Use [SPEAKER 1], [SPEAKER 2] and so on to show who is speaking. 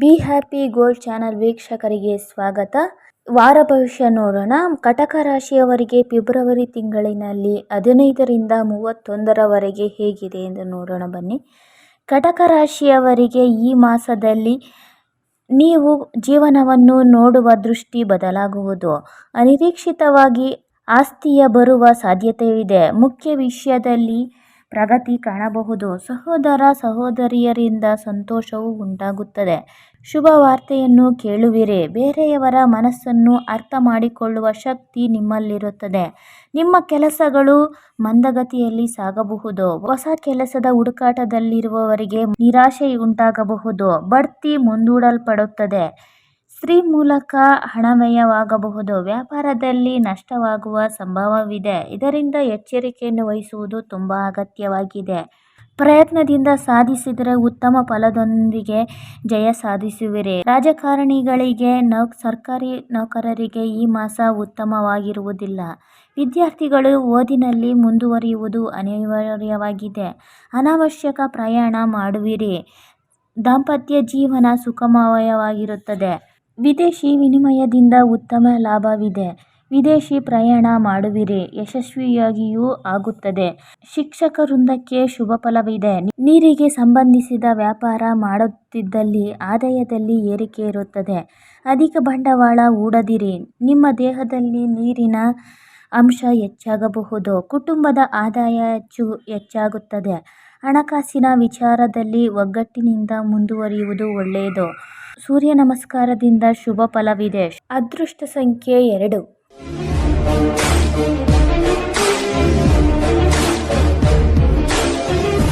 [SPEAKER 1] Be happy gold channel ವೀಕ್ಷಕರಿಗೆ ಸ್ವಾಗತ. ವಾರ ಭವಿಷ್ಯ ನೋಡೋಣ. ಕಟಕ ರಾಶಿಯವರಿಗೆ ಫೆಬ್ರವರಿ ತಿಂಗಳಿನಲ್ಲಿ ಹದಿನೈದರಿಂದ ಮೂವತ್ತೊಂದರವರೆಗೆ ಹೇಗಿದೆ ಎಂದು ನೋಡೋಣ ಬನ್ನಿ. ಕಟಕ ರಾಶಿಯವರಿಗೆ ಈ ಮಾಸದಲ್ಲಿ ನೀವು ಜೀವನವನ್ನು ನೋಡುವ ದೃಷ್ಟಿ ಬದಲಾಗುವುದು. ಅನಿರೀಕ್ಷಿತವಾಗಿ ಆಸ್ತಿಯ ಬರುವ ಸಾಧ್ಯತೆಯಿದೆ. ಮುಖ್ಯ ವಿಷಯದಲ್ಲಿ ಪ್ರಗತಿ ಕಾಣಬಹುದು. ಸಹೋದರ ಸಹೋದರಿಯರಿಂದ ಸಂತೋಷವು ಉಂಟಾಗುತ್ತದೆ. ಶುಭ ವಾರ್ತೆಯನ್ನು ಕೇಳುವಿರಿ. ಬೇರೆಯವರ ಮನಸ್ಸನ್ನು ಅರ್ಥ ಮಾಡಿಕೊಳ್ಳುವ ಶಕ್ತಿ ನಿಮ್ಮಲ್ಲಿರುತ್ತದೆ. ನಿಮ್ಮ ಕೆಲಸಗಳು ಮಂದಗತಿಯಲ್ಲಿ ಸಾಗಬಹುದು. ಹೊಸ ಕೆಲಸದ ಹುಡುಕಾಟದಲ್ಲಿರುವವರಿಗೆ ನಿರಾಶೆ ಉಂಟಾಗಬಹುದು ಬಡ್ತಿ ಮುಂದೂಡಲ್ಪಡುತ್ತದೆ. ಸ್ತ್ರೀ ಮೂಲಕ ಹಣವ್ಯಯವಾಗಬಹುದು. ವ್ಯಾಪಾರದಲ್ಲಿ ನಷ್ಟವಾಗುವ ಸಂಭವವಿದೆ. ಇದರಿಂದ ಎಚ್ಚರಿಕೆಯನ್ನು ವಹಿಸುವುದು ತುಂಬ ಅಗತ್ಯವಾಗಿದೆ. ಪ್ರಯತ್ನದಿಂದ ಸಾಧಿಸಿದರೆ ಉತ್ತಮ ಫಲದೊಂದಿಗೆ ಜಯ ಸಾಧಿಸುವಿರಿ. ರಾಜಕಾರಣಿಗಳಿಗೆ, ನೌ, ಸರ್ಕಾರಿ ನೌಕರರಿಗೆ ಈ ಮಾಸ ಉತ್ತಮವಾಗಿರುವುದಿಲ್ಲ. ವಿದ್ಯಾರ್ಥಿಗಳು ಓದಿನಲ್ಲಿ ಮುಂದುವರಿಯುವುದು ಅನಿವಾರ್ಯವಾಗಿದೆ. ಅನಾವಶ್ಯಕ ಪ್ರಯಾಣ ಮಾಡುವಿರಿ. ದಾಂಪತ್ಯ ಜೀವನ ಸುಖಮಯವಾಗಿರುತ್ತದೆ ವಿದೇಶಿ ವಿನಿಮಯದಿಂದ ಉತ್ತಮ ಲಾಭವಿದೆ. ವಿದೇಶಿ ಪ್ರಯಾಣ ಮಾಡುವಿರಿ, ಯಶಸ್ವಿಯಾಗಿಯೂ ಆಗುತ್ತದೆ. ಶಿಕ್ಷಕ ವೃಂದಕ್ಕೆ ಶುಭ ಫಲವಿದೆ. ನೀರಿಗೆ ಸಂಬಂಧಿಸಿದ ವ್ಯಾಪಾರ ಮಾಡುತ್ತಿದ್ದಲ್ಲಿ ಆದಾಯದಲ್ಲಿ ಏರಿಕೆ ಇರುತ್ತದೆ. ಅಧಿಕ ಬಂಡವಾಳ ಹೂಡದಿರಿ, ನಿಮ್ಮ ದೇಹದಲ್ಲಿ ನೀರಿನ ಅಂಶ ಹೆಚ್ಚಾಗಬಹುದು. ಕುಟುಂಬದ ಆದಾಯ ಹೆಚ್ಚು ಹೆಚ್ಚಾಗುತ್ತದೆ. ಹಣಕಾಸಿನ ವಿಚಾರದಲ್ಲಿ ಒಗ್ಗಟ್ಟಿನಿಂದ ಮುಂದುವರಿಯುವುದು ಒಳ್ಳೆಯದು. ಸೂರ್ಯ ನಮಸ್ಕಾರದಿಂದ ಶುಭ ಫಲವಿದೆ. ಅದೃಷ್ಟ ಸಂಖ್ಯೆ ಎರಡು.